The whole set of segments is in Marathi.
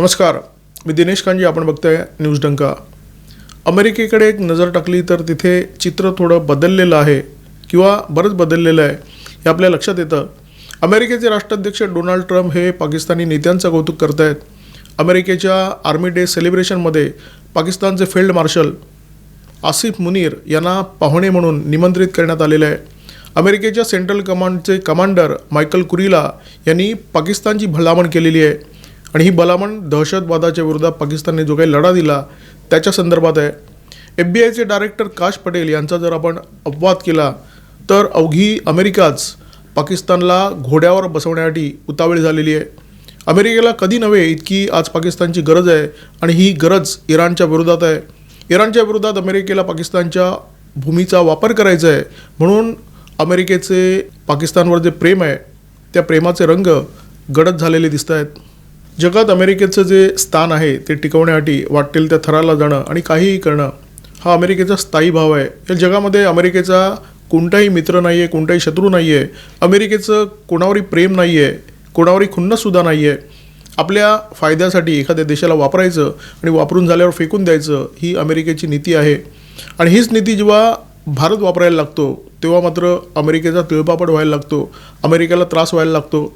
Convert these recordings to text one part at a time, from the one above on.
नमस्कार मी दिनेश कांजी आपण बघताय न्यूज डंका. अमेरिकेकडे एक नजर टाकली तर तिथे चित्र थोडं बदललेलं आहे किंवा बरंच बदललेलं आहे हे आपल्या लक्षात येतं. अमेरिकेचे राष्ट्राध्यक्ष डोनाल्ड ट्रम्प हे पाकिस्तानी नेत्यांचं कौतुक करत आहेत अमेरिकेच्या आर्मी डे सेलिब्रेशनमध्ये पाकिस्तानचे फील्ड मार्शल आसिफ मुनीर यांना पाहुणे म्हणून निमंत्रित करण्यात आलेलं आहे. अमेरिकेच्या सेंट्रल कमांडचे कमांडर मायकल कुरिला यांनी पाकिस्तानची भलामण केलेली आहे. आणि ही भलामण दहशतवादाच्या विरोधात पाकिस्तानने जो काही लढा दिला त्याच्या संदर्भात आहे. एफ बी आयचे डायरेक्टर काश पटेल यांचा जर आपण अपवाद केला तर अवघी अमेरिकाच पाकिस्तानला घोड्यावर बसवण्यासाठी उतावळी झालेली आहे. अमेरिकेला कधी नव्हे इतकी आज पाकिस्तानची गरज आहे आणि ही गरज इराणच्या विरोधात आहे. इराणच्या विरोधात अमेरिकेला पाकिस्तानच्या भूमीचा वापर करायचा आहे. म्हणून अमेरिकेचे पाकिस्तानवर जे प्रेम आहे त्या प्रेमाचे रंग गडद झालेले दिसत आहेत जगात अमेरिकेचं जे स्थान आहे ते टिकवण्यासाठी वाटेल त्या थराला जाणं आणि काहीही करणं हा अमेरिकेचा स्थायी भाव आहे. या जगामध्ये अमेरिकेचा कोणताही मित्र नाही आहे कोणताही शत्रू नाही आहे अमेरिकेचं कोणावरही प्रेम नाही आहे कोणावरही खुन्नसुद्धा नाही आहे आपल्या फायद्यासाठी एखाद्या देशाला वापरायचं आणि वापरून झाल्यावर फेकून द्यायचं ही अमेरिकेची नीती आहे. आणि हीच नीती जेव्हा भारत वापरायला लागतो तेव्हा मात्र अमेरिकेचा तिळपापड व्हायला लागतो अमेरिकेला त्रास व्हायला लागतो.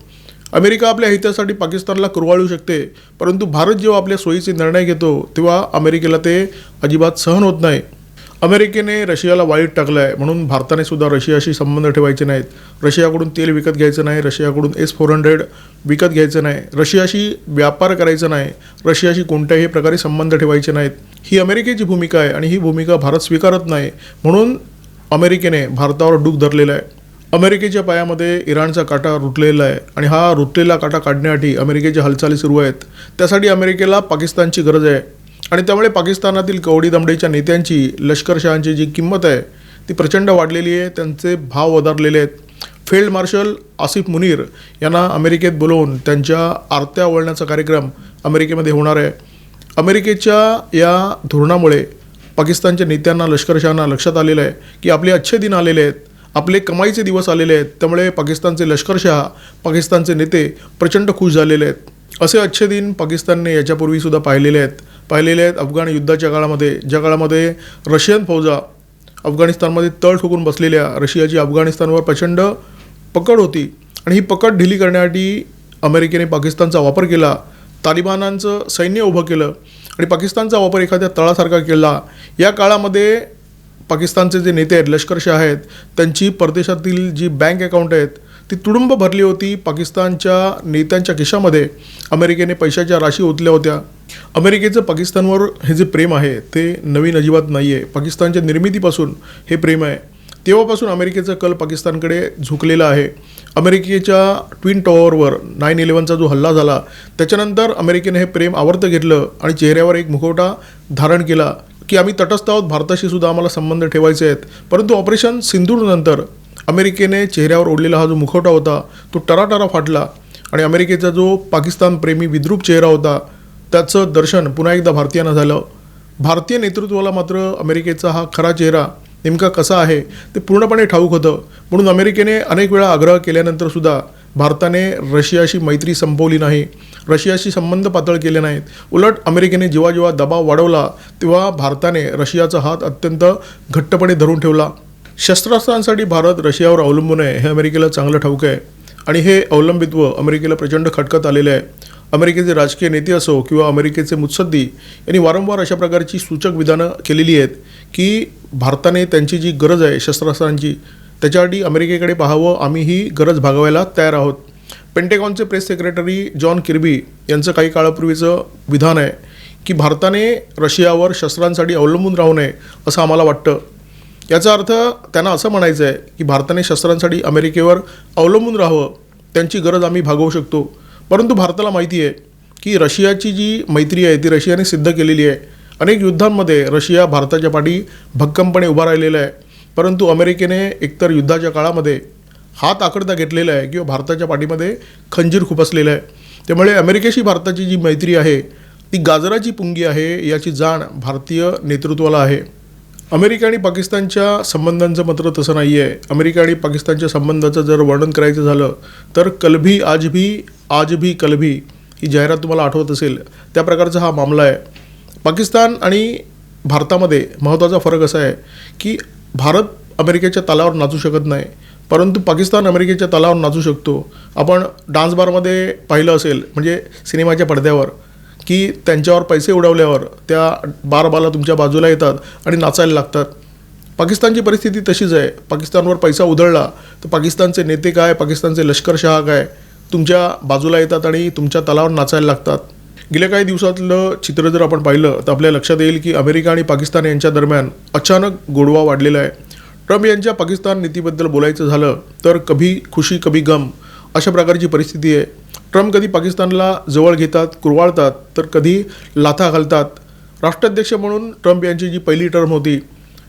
अमेरिका आपल्या हितासाठी पाकिस्तानला कुरवाळू शकते परंतु भारत जेव्हा आपल्या सोयीचे निर्णय घेतो तेव्हा अमेरिकेला ते अजिबात सहन होत नाही. अमेरिकेने रशियाला वाईट टाकलं आहे म्हणून भारताने सुद्धा रशियाशी संबंध ठेवायचे नाहीत. रशियाकडून तेल विकत घ्यायचं नाही रशियाकडून एस फोर हंड्रेड विकत घ्यायचं नाही रशियाशी व्यापार करायचा नाही रशियाशी कोणत्याही प्रकारे संबंध ठेवायचे नाहीत. ही अमेरिकेची भूमिका आहे आणि ही भूमिका भारत स्वीकारत नाही म्हणून अमेरिकेने भारतावर डूक धरलेलं आहे. अमेरिकेच्या पायामध्ये इराणचा काटा रुतलेला आहे आणि हा रुतलेला काटा काढण्यासाठी अमेरिकेच्या हालचाली सुरू आहेत. त्यासाठी अमेरिकेला पाकिस्तानची गरज आहे. आणि त्यामुळे पाकिस्तानातील कवडी दमडीच्या नेत्यांची लष्करशहांची जी किंमत आहे ती प्रचंड वाढलेली आहे त्यांचे भाव वधारलेले आहेत. फील्ड मार्शल आसिफ मुनीर यांना अमेरिकेत बोलवून त्यांच्या आरत्या वळण्याचा कार्यक्रम अमेरिकेमध्ये होणार आहे. अमेरिकेच्या या धोरणामुळे पाकिस्तानच्या नेत्यांना लष्करशहांना लक्षात आलेलं आहे की आपले अच्छे दिन आलेले आहेत. आपले कमाईचे दिवस आलेले आहेत त्यामुळे पाकिस्तानचे लष्करशहा पाकिस्तानचे नेते प्रचंड खुश झालेले आहेत. असे अच्छे दिन पाकिस्तानने याच्यापूर्वीसुद्धा पाहिलेले आहेत. पाहिलेले आहेत अफगाण युद्धाच्या काळामध्ये ज्या काळामध्ये रशियन फौजा अफगाणिस्तानमध्ये तळ ठोकून बसलेल्या रशियाची अफगाणिस्तानवर प्रचंड पकड होती आणि ही पकड ढिली करण्यासाठी अमेरिकेने पाकिस्तानचा वापर केला तालिबानांचं सैन्य उभं केलं आणि पाकिस्तानचा वापर एखाद्या तळासारखा केला. या काळामध्ये पाकिस्तानचे जे नेते आहेत लष्करशाह आहेत त्यांची परदेशातील जी बँक अकाउंट आहेत ती तुडुंब भरली होती पाकिस्तानच्या नेत्यांच्या खिशामध्ये. अमेरिकेने पैशाच्या राशी ओतल्या होत्या. अमेरिकेचं पाकिस्तानवर हे जे प्रेम आहे ते नवीन अजिबात नाही आहे पाकिस्तानच्या निर्मितीपासून हे प्रेम आहे. तेव्हापासून अमेरिकेचा कल पाकिस्तानकडे झुकलेला आहे. अमेरिकेच्या ट्विन टॉवरवर नाईन इलेवनचा जो हल्ला झाला त्याच्यानंतर अमेरिकेने हे प्रेम आवर्त घेतलं आणि चेहऱ्यावर एक मुखवटा धारण केला. की आम्ही तटस्थ आहोत भारताशी सुद्धा आम्हाला संबंध ठेवायचे आहेत. परंतु ऑपरेशन सिंधूरनंतर अमेरिकेने चेहऱ्यावर ओढलेला हा जो मुखवटा होता तो टराटरा फाटला आणि अमेरिकेचा जो पाकिस्तान प्रेमी विद्रूप चेहरा होता त्याचं दर्शन पुन्हा एकदा भारतीयांना झालं. भारतीय नेतृत्वाला मात्र अमेरिकेचा हा खरा चेहरा नेमका कसा आहे ते पूर्णपणे ठाऊक होतं. म्हणून अमेरिकेने अनेक वेळा आग्रह केल्यानंतर सुद्धा भारताने रशियाशी मैत्री संपवली नाही रशियाशी संबंध पातळ केले नाहीत. उलट अमेरिकेने जेव्हा जेव्हा दबाव वाढवला तेव्हा भारताने रशियाचा हात अत्यंत घट्टपणे धरून ठेवला. शस्त्रास्त्रांसाठी भारत रशियावर अवलंबून आहे हे अमेरिकेला चांगलं ठाऊक आहे. आणि हे अवलंबित्व अमेरिकेला प्रचंड खटकत आलेले आहे. अमेरिकेचे राजकीय नेते असो किंवा अमेरिकेचे मुत्सद्दी यांनी वारंवार अशा प्रकारची सूचक विधानं केलेली आहेत की भारताने त्यांची जी गरज आहे शस्त्रास्त्रांची त्याच्यासाठी अमेरिकेकडे पाहावं आम्ही ही गरज भागवायला तयार आहोत. पेंटेकॉनचे प्रेस सेक्रेटरी जॉन किर्बी यांचं काही काळापूर्वीचं विधान आहे की भारताने रशियावर शस्त्रांसाठी अवलंबून राहू नये असं आम्हाला वाटतं. याचा अर्थ त्यांना असं म्हणायचं आहे की भारताने शस्त्रांसाठी अमेरिकेवर अवलंबून राहावं त्यांची गरज आम्ही भागवू शकतो. परंतु भारताला माहिती आहे की रशियाची जी मैत्री आहे ती रशियाने सिद्ध केलेली आहे. अनेक युद्धांमध्ये रशिया भारताच्या पाठी भक्कमपणे उभा राहिलेला आहे. परंतु अमेरिकेने एकतर युद्धाच्या काळामध्ये हात आकडता घेतलेला आहे किंवा भारताच्या पाठीमध्ये खंजीर खुपसलेलं आहे. त्यामुळे अमेरिकेशी भारताची जी मैत्री आहे ती गाजराची पुंगी आहे याची जाण भारतीय नेतृत्वाला आहे. अमेरिका आणि पाकिस्तानच्या संबंधांचं मात्र तसं नाही आहे अमेरिका आणि पाकिस्तानच्या संबंधाचं जर वर्णन करायचं झालं तर कलभी आज भी आज भी कलभी ही जाहिरात तुम्हाला आठवत असेल. त्या प्रकारचा हा मामला आहे. पाकिस्तान आणि भारतामध्ये महत्त्वाचा फरक असा आहे की भारत अमेरिकेच्या तालावर नाचू शकत नाही. परंतु पाकिस्तान अमेरिकेच्या तालावर नाचू शकतो. आपण डान्स बारमध्ये पाहिलं असेल म्हणजे सिनेमाच्या पडद्यावर की त्यांच्यावर पैसे उडवल्यावर त्या बारबाला तुमच्या बाजूला येतात आणि नाचायला लागतात. पाकिस्तानची परिस्थिती तशीच आहे. पाकिस्तानवर पैसा उधळला तर पाकिस्तानचे नेते काय? पाकिस्तानचे लष्करशहा काय? तुमच्या बाजूला येतात आणि तुमच्या तलावर नाचायला लागतात. गेल्या काही दिवसातलं चित्र जर आपण पाहिलं तर आपल्या लक्षात येईल की अमेरिका आणि पाकिस्तान यांच्या दरम्यान अचानक गोडवा वाढलेला आहे. ट्रम्प यांच्या पाकिस्तान नीतीबद्दल बोलायचं झालं तर कभी खुशी कभी गम अशा प्रकारची परिस्थिती आहे. ट्रम्प कधी पाकिस्तानला जवळ घेतात कुरवाळतात तर कधी लाथा घालतात. राष्ट्राध्यक्ष म्हणून ट्रम्प यांची जी पहिली टर्म होती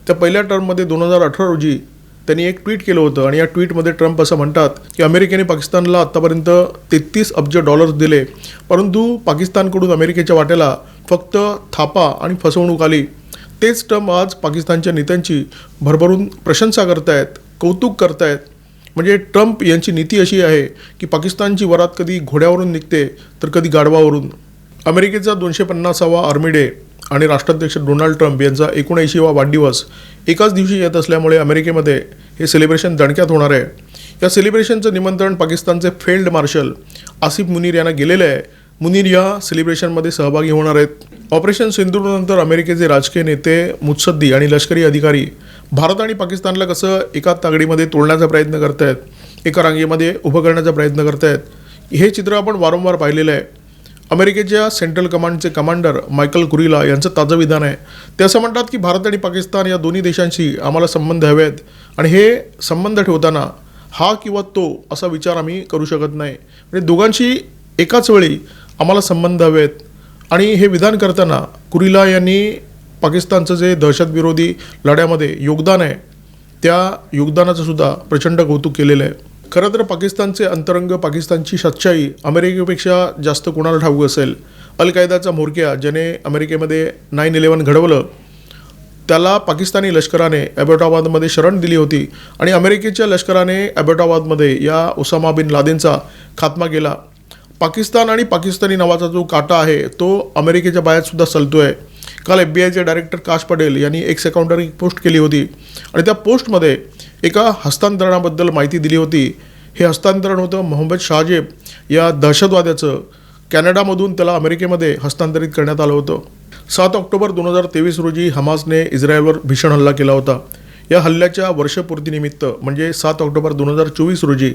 त्या पहिल्या टर्ममध्ये दोन हजार अठरा रोजी त्यांनी एक ट्विट केलं होतं आणि या ट्विटमध्ये ट्रम्प असं म्हणतात की अमेरिकेने पाकिस्तानला आत्तापर्यंत तेहतीस अब्ज डॉलर्स दिले परंतु पाकिस्तानकडून अमेरिकेच्या वाट्याला फक्त थापा आणि फसवणूक आली. तेच ट्रम्प आज पाकिस्तानच्या नेत्यांची भरभरून प्रशंसा करतायत कौतुक करतायत. म्हणजे ट्रम्प यांची नीती अशी आहे की पाकिस्तानची वरात कधी घोड्यावरून निघते तर कधी गाढवावरून. अमेरिकेचा दोनशे पन्नासावा आर्मी डे. आणि राष्ट्राध्यक्ष डोनाल्ड ट्रम्प यांचा एकोणऐंशीवा वाढदिवस एकाच दिवशी येत असल्यामुळे अमेरिकेमध्ये हे सेलिब्रेशन दणक्यात होणार आहे. या सेलिब्रेशनचं निमंत्रण पाकिस्तानचे फील्ड मार्शल आसिफ मुनीर यांना गेलेलं आहे. मुनीर या सेलिब्रेशनमध्ये सहभागी होणार आहेत. ऑपरेशन सिंधूरनंतर अमेरिकेचे राजकीय नेते मुत्सद्दी आणि लष्करी अधिकारी भारत आणि पाकिस्तानला कसं एका तागडीमध्ये तोडण्याचा प्रयत्न करतायत एका रांगेमध्ये उभं करण्याचा प्रयत्न करतायत हे चित्र आपण वारंवार पाहिलेलं आहे. अमेरिकेच्या सेंट्रल कमांडचे कमांडर मायकल कुरिला यांचं ताजं विधान आहे. ते असं म्हणतात की भारत आणि पाकिस्तान या दोन्ही देशांशी आम्हाला संबंध हवे आहेत. आणि हे संबंध ठेवताना हा किंवा तो असा विचार आम्ही करू शकत नाही. म्हणजे दोघांशी एकाच वेळी आम्हाला संबंध हवे आहेत. आणि हे विधान करताना कुरिला यांनी पाकिस्तानचं जे दहशतविरोधी लढ्यामध्ये योगदान आहे त्या योगदानाचं सुद्धा प्रचंड कौतुक केलेलं आहे. खरं तर पाकिस्तानचे अंतरंग पाकिस्तानची सच्चाई अमेरिकेपेक्षा जास्त कोणाला ठाऊक असेल? अल कायदाचा म्होरक्या ज्याने अमेरिकेमध्ये नाईन इलेवन घडवलं त्याला पाकिस्तानी लष्कराने ॲबोटाबादमध्ये शरण दिली होती आणि अमेरिकेच्या लष्कराने ॲबोटाबादमध्ये या ओसामा बिन लादेनचा खात्मा केला. पाकिस्तान आणि पाकिस्तानी नावाचा जो काटा आहे तो अमेरिकेच्या बाहेरसुद्धा चालतो आहे काल एफ बी आयचे डायरेक्टर काश पटेल यांनी एक अकाउंटर पोस्ट केली होती आणि त्या पोस्टमध्ये एका हस्तांतरणाबद्दल माहिती दिली होती. हे हस्तांतरण होतं मोहम्मद शाहजेब या दहशतवाद्याचं. कॅनडामधून त्याला अमेरिकेमध्ये हस्तांतरित करण्यात आलं होतं. सात ऑक्टोबर दोन हजार तेवीस रोजी हमासने इस्रायलवर भीषण हल्ला केला होता. या हल्ल्याच्या वर्षपूर्तीनिमित्त म्हणजे सात ऑक्टोबर दोन हजार चोवीस रोजी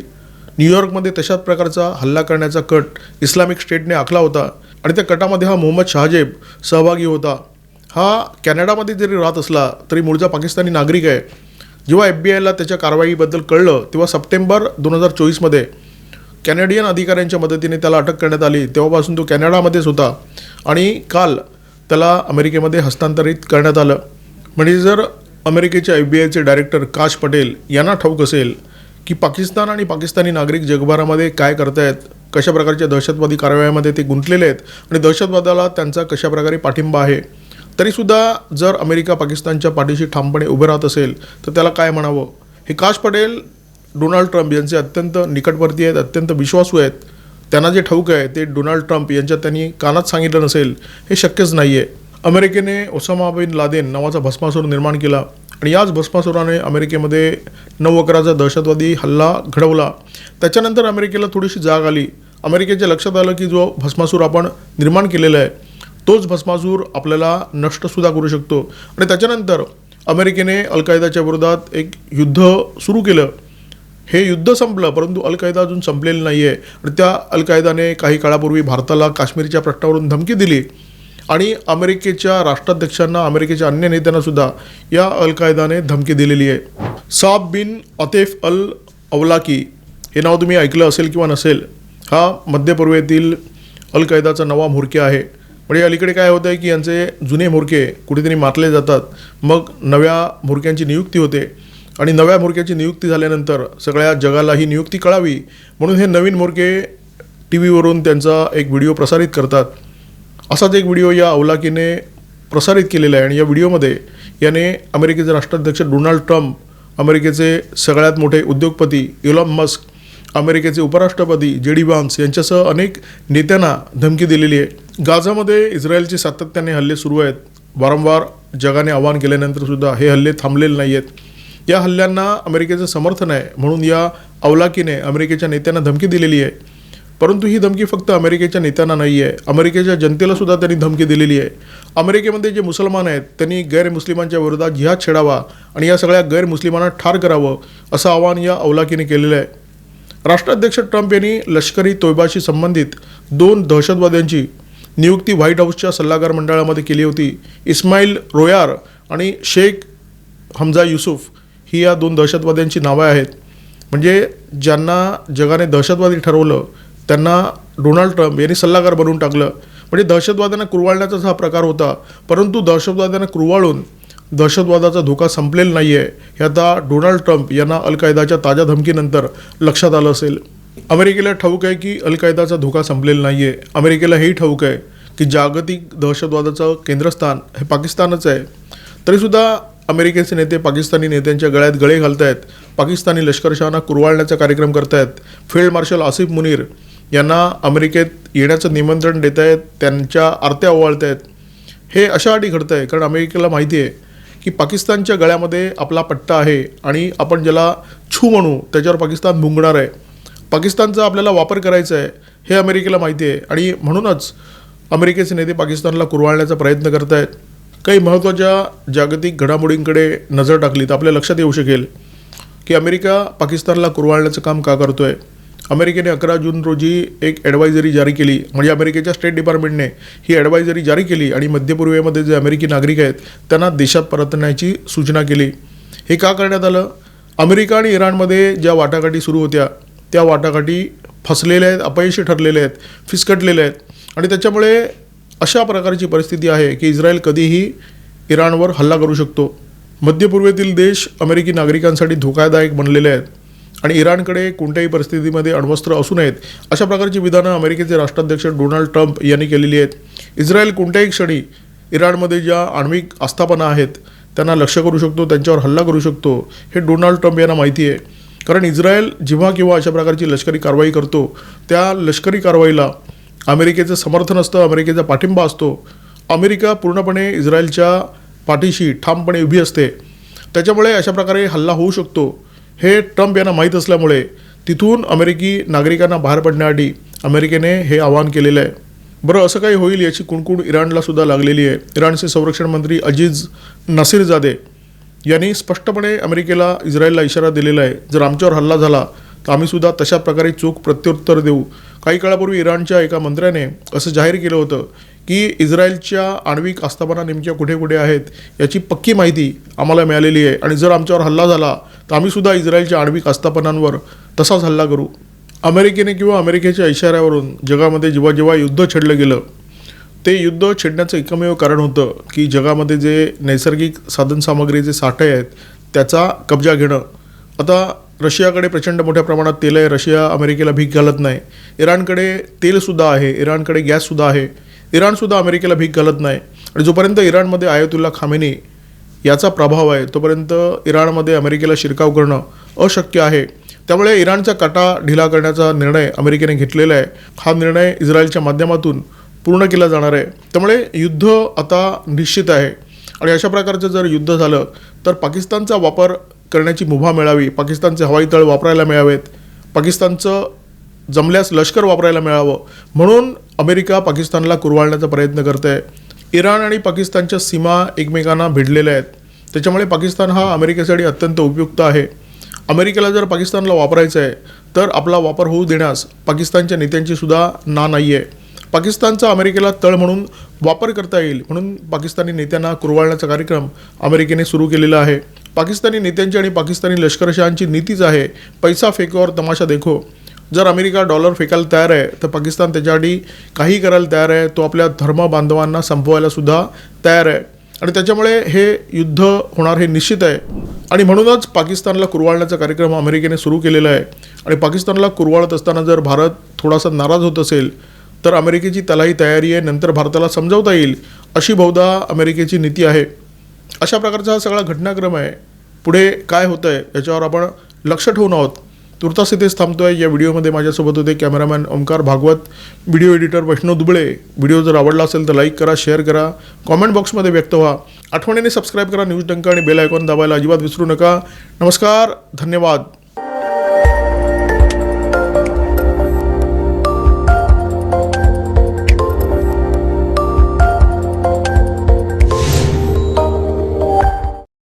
न्यूयॉर्कमध्ये तशाच प्रकारचा हल्ला करण्याचा कट इस्लामिक स्टेटने आखला होता आणि त्या कटामध्ये हा मोहम्मद शहाजेब सहभागी होता. हा कॅनडामध्ये जरी राहत असला तरी मूळचा पाकिस्तानी नागरिक आहे. जेव्हा एफ बी आयला त्याच्या कारवाईबद्दल कळलं तेव्हा सप्टेंबर दोन हजार चोवीसमध्ये कॅनेडियन अधिकाऱ्यांच्या मदतीने त्याला अटक करण्यात आली. तेव्हापासून तो कॅनडामध्येच होता आणि काल त्याला अमेरिकेमध्ये हस्तांतरित करण्यात आलं. म्हणजे जर अमेरिकेच्या एफ बी आयचे डायरेक्टर काश पटेल यांना ठाऊक असेल की पाकिस्तान आणि पाकिस्तानी नागरिक जगभरामध्ये काय करतायत कशा प्रकारच्या दहशतवादी कारवायामध्ये ते गुंतलेले आहेत आणि दहशतवादाला त्यांचा कशा प्रकारे पाठिंबा आहे तरीसुद्धा जर अमेरिका पाकिस्तानच्या पाठीशी ठामपणे उभे राहत असेल तर त्याला काय म्हणावं? हे काश पटेल डोनाल्ड ट्रम्प यांचे अत्यंत निकटवर्ती आहेत अत्यंत विश्वासू आहेत. त्यांना जे ठाऊक आहे ते डोनाल्ड ट्रम्प यांच्या त्यांनी कानात सांगितलं नसेल हे शक्यच नाही आहे अमेरिकेने ओसामा बिन लादेन नावाचा भस्मासूर निर्माण केला आणि याच भस्मासुराने अमेरिकेमध्ये नऊ अकराचा दहशतवादी हल्ला घडवला. त्याच्यानंतर अमेरिकेला थोडीशी जाग आली. अमेरिकेच्या लक्षात आलं की जो भस्मासूर आपण निर्माण केलेला आहे तोच भस्मासूर आपल्याला नष्टसुद्धा करू शकतो. आणि त्याच्यानंतर अमेरिकेने अल कायदाच्या विरोधात एक युद्ध सुरू केलं. हे युद्ध संपलं परंतु अल कायदा अजून संपलेलं नाही आहे आणि त्या अल कायदाने काही काळापूर्वी भारताला काश्मीरच्या प्रश्नावरून धमकी दिली. आणि अमेरिकेच्या राष्ट्राध्यक्षांना अमेरिकेच्या अन्य नेत्यांनासुद्धा या अल कायदाने धमकी दिलेली आहे. साब बिन अतेफ अल अवलाकी हे नाव तुम्ही ऐकलं असेल किंवा नसेल हा मध्यपूर्वेतील अल कायदाचा नवा म्होरक्या आहे. म्हणजे अलीकडे काय होतं आहे की यांचे जुने म्होरके कुठेतरी मारले जातात. मग नव्या म्होरक्यांची नियुक्ती होते. आणि नव्या म्होरक्याची नियुक्ती झाल्यानंतर सगळ्या जगाला ही नियुक्ती कळावी. म्हणून हे नवीन म्होरके टी व्हीवरून त्यांचा एक व्हिडिओ प्रसारित करतात. असाच एक व्हिडिओ या अवलाकीने प्रसारित केलेला आहे. आणि या व्हिडिओमध्ये याने अमेरिकेचे राष्ट्राध्यक्ष डोनाल्ड ट्रम्प अमेरिकेचे सगळ्यात मोठे उद्योगपती इलॉन मस्क अमेरिकेचे उपराष्ट्रपती जे डी वान्स यांच्यासह अनेक नेत्यांना धमकी दिलेली आहे. गाझामध्ये इस्रायलचे सातत्याने हल्ले सुरू आहेत. वारंवार जगाने आवाहन केल्यानंतर सुद्धा हे हल्ले थांबलेले नाही आहेत या हल्ल्यांना अमेरिकेचं समर्थन आहे म्हणून या अवलाकीने अमेरिकेच्या नेत्यांना धमकी दिलेली आहे. परंतु ही धमकी फक्त अमेरिकेच्या नेत्यांना नाही आहे अमेरिकेच्या जनतेला सुद्धा त्यांनी धमकी दिलेली आहे. अमेरिकेमध्ये जे मुसलमान आहेत त्यांनी गैरमुस्लिमांच्या विरोधात जिहाद छेडावा आणि या सगळ्या गैरमुस्लिमांना ठार करावं असं आवाहन या अवलाकीने केलेलं आहे. राष्ट्राध्यक्ष ट्रम्प यांनी लष्करी तोयबाशी संबंधित दोन दहशतवाद्यांची नियुक्ती व्हाईट हाऊसच्या सल्लागार मंडळामध्ये केली होती. इस्माईल रोयार आणि शेख हमजा युसुफ ही या दोन दहशतवाद्यांची नावं आहेत. म्हणजे ज्यांना जगाने दहशतवादी ठरवलं त्यांना डोनाल्ड ट्रम्प यांनी सल्लागार बनवून टाकलं. म्हणजे दहशतवाद्यांना कुरवाळण्याचाच हा प्रकार होता परंतु दहशतवाद्यांना कुरवाळून दहशतवादाचा धोका संपलेला नाही आहे हे आता डोनाल्ड ट्रम्प यांना अल कायदाच्या ताज्या धमकीनंतर लक्षात आलं असेल. अमेरिकेला ठाऊक आहे की अल कायदाचा धोका संपलेला नाही आहे अमेरिकेला हेही ठाऊक आहे की जागतिक दहशतवादाचं केंद्रस्थान हे पाकिस्तानच आहे. तरीसुद्धा अमेरिकेचे नेते पाकिस्तानी नेत्यांच्या गळ्यात गळे घालत आहेत पाकिस्तानी लष्करशहांना कुरवाळण्याचा कार्यक्रम करत आहेत फील्ड मार्शल आसिफ मुनीर यांना अमेरिकेत येण्याचं निमंत्रण देत आहेत त्यांच्या आरत्या ओवाळत आहेत हे अशा अटी घडतं आहे कारण अमेरिकेला माहिती आहे की पाकिस्तानच्या गळ्यामध्ये आपला पट्टा आहे आणि आपण ज्याला छू म्हणू त्याच्यावर पाकिस्तान भुंगणार आहे. पाकिस्तानचा आपल्याला वापर करायचा आहे हे अमेरिकेला माहिती आहे. आणि म्हणूनच अमेरिकेचे नेते पाकिस्तानला कुरवाळण्याचा प्रयत्न करत आहेत काही महत्त्वाच्या जागतिक घडामोडींकडे नजर टाकली तर आपल्या लक्षात येऊ शकेल की अमेरिका पाकिस्तानला कुरवाळण्याचं काम का करतो आहे अमेरिकेने अकरा जून रोजी एक ॲडवायझरी जारी केली. म्हणजे अमेरिकेच्या स्टेट डिपार्टमेंटने ही ॲडवायझरी जारी केली आणि मध्यपूर्वेमध्ये जे अमेरिकी नागरिक आहेत त्यांना देशात परतण्याची सूचना केली. हे का करण्यात आलं? अमेरिका आणि इराणमध्ये ज्या वाटाघाटी सुरू होत्या त्या वाटाघाटी फसलेल्या आहेत अपयशी ठरलेले आहेत फिसकटलेले आहेत. आणि त्याच्यामुळे अशा प्रकारची परिस्थिती आहे की इस्रायल कधीही इराणवर हल्ला करू शकतो. मध्य पूर्वेतील देश अमेरिकी नागरिकांसाठी धोकादायक बनलेले आहेत. आणि इराणकडे कोणत्याही परिस्थितीमध्ये अण्वस्त्र असू नयेत अशा प्रकारची विधानं अमेरिकेचे राष्ट्राध्यक्ष डोनाल्ड ट्रम्प यांनी केलेली आहेत. इस्रायल कोणत्याही क्षणी इराणमध्ये ज्या आण्विक आस्थापना आहेत त्यांना लक्ष करू शकतो त्यांच्यावर हल्ला करू शकतो हे डोनाल्ड ट्रम्प यांना माहिती आहे. कारण इस्रायल जेव्हा किंवा अशा प्रकारची लष्करी कारवाई करतो त्या लष्करी कारवाईला अमेरिकेचं समर्थन असतं अमेरिकेचा पाठिंबा असतो. अमेरिका पूर्णपणे इस्रायलच्या पाठीशी ठामपणे उभी असते. त्याच्यामुळे अशा प्रकारे हल्ला होऊ शकतो. हे ट्रम्प यांना माहीत असल्यामुळे तिथून अमेरिकी नागरिकांना बाहेर पडण्यासाठी अमेरिकेने हे आवाहन केलेलं आहे. बरं असं काही होईल याची कुणकुण इराणला सुद्धा लागलेली आहे. इराणचे संरक्षण मंत्री अजीज नसीरजादे यांनी स्पष्टपणे अमेरिकेला इस्रायलला इशारा दिलेला आहे. जर आमच्यावर हल्ला झाला तर आम्ही सुद्धा तशा प्रकारे चोख प्रत्युत्तर देऊ. काही काळापूर्वी इराणच्या एका मंत्र्याने असं जाहीर केलं होतं की इस्रायलच्या आण्विक आस्थापना नेमक्या कुठे कुठे आहेत याची पक्की माहिती आम्हाला मिळालेली आहे. आणि जर आमच्यावर हल्ला झाला तर आम्हीसुद्धा इस्रायलच्या आण्विक आस्थापनांवर तसाच हल्ला करू. अमेरिकेने किंवा अमेरिकेच्या इशाऱ्यावरून जगामध्ये जेव्हा जेव्हा युद्ध छेडलं गेलं ते युद्ध छेडण्याचं एकमेव कारण होतं की जगामध्ये जे नैसर्गिक साधनसामग्रीचे साठे आहेत त्याचा कब्जा घेणं. आता रशियाकडे प्रचंड मोठ्या प्रमाणात तेल आहे. रशिया अमेरिकेला भीक घालत नाही. इराणकडे तेलसुद्धा आहे. इराणकडे गॅससुद्धा आहे. इराणसुद्धा अमेरिकेला भीक घालत नाही. आणि जोपर्यंत इराणमध्ये आयतुल्ला खामेनी याचा प्रभाव आहे तोपर्यंत इराणमध्ये अमेरिकेला शिरकाव करणं अशक्य आहे. त्यामुळे इराणचा काटा ढिला करण्याचा निर्णय अमेरिकेने घेतलेला आहे. हा निर्णय इस्रायलच्या माध्यमातून पूर्ण केला जाणार आहे. त्यामुळे युद्ध आता निश्चित आहे. आणि अशा प्रकारचं जर युद्ध झालं तर पाकिस्तानचा वापर करण्याची मुभा मिळावी पाकिस्तानचे हवाई तळ वापरायला मिळावेत पाकिस्तानचं जमल्यास लष्कर वापरायला मिळावं म्हणून अमेरिका पाकिस्तानला कुरवाळण्याचा प्रयत्न करत आहे इराण आणि पाकिस्तानच्या सीमा एकमेकांना भिडलेल्या आहेत. त्याच्यामुळे पाकिस्तान हा अमेरिकेसाठी अत्यंत उपयुक्त आहे. अमेरिकेला जर पाकिस्तानला वापरायचं आहे तर आपला वापर होऊ देण्यास पाकिस्तानच्या नेत्यांची सुद्धा ना नाही आहे पाकिस्तानचा अमेरिकेला तळ म्हणून वापर करता येईल म्हणून पाकिस्तानी नेत्यांना कुरवाळण्याचा कार्यक्रम अमेरिकेने सुरू केलेला आहे. पाकिस्तानी नेत्यांची आणि पाकिस्तानी लष्करशहांची नीतीच आहे. पैसा फेकोवर तमाशा देखो. जर अमेरिका डॉलर फेकायला तयार आहे तर पाकिस्तान त्याच्यासाठी काही करायला तयार आहे. तो आपल्या धर्म बांधवांना संपवायला सुद्धा तयार आहे. आणि त्याच्यामुळे हे युद्ध होणार हे निश्चित आहे. आणि म्हणूनच पाकिस्तानला कुरवाळण्याचा कार्यक्रम अमेरिकेने सुरू केलेला आहे. आणि पाकिस्तानला कुरवाळत असताना जर भारत थोडासा नाराज होत असेल तर अमेरिकेची त्यालाही तयारी आहे नंतर भारताला समजवता येईल अशी बहुधा अमेरिकेची नीती आहे. अशा प्रकारचा हा सगळा घटनाक्रम आहे. पुढे काय होतं आहे याच्यावर आपण लक्ष ठेवून आहोत. तुर्तास इथेच आहे या व्हिडिओमध्ये माझ्यासोबत होते cameraman Omkar Bhagwat. Video editor Vaishnav Dubale. Video जर आवडला असेल तर लाईक करा शेअर करा. कॉमेंट बॉक्समध्ये व्यक्त व्हा. आठवणीने सबस्क्राईब करा न्यूज डंका आणि बेल आयकॉन दाबायला अजिबात विसरू नका. नमस्कार धन्यवाद.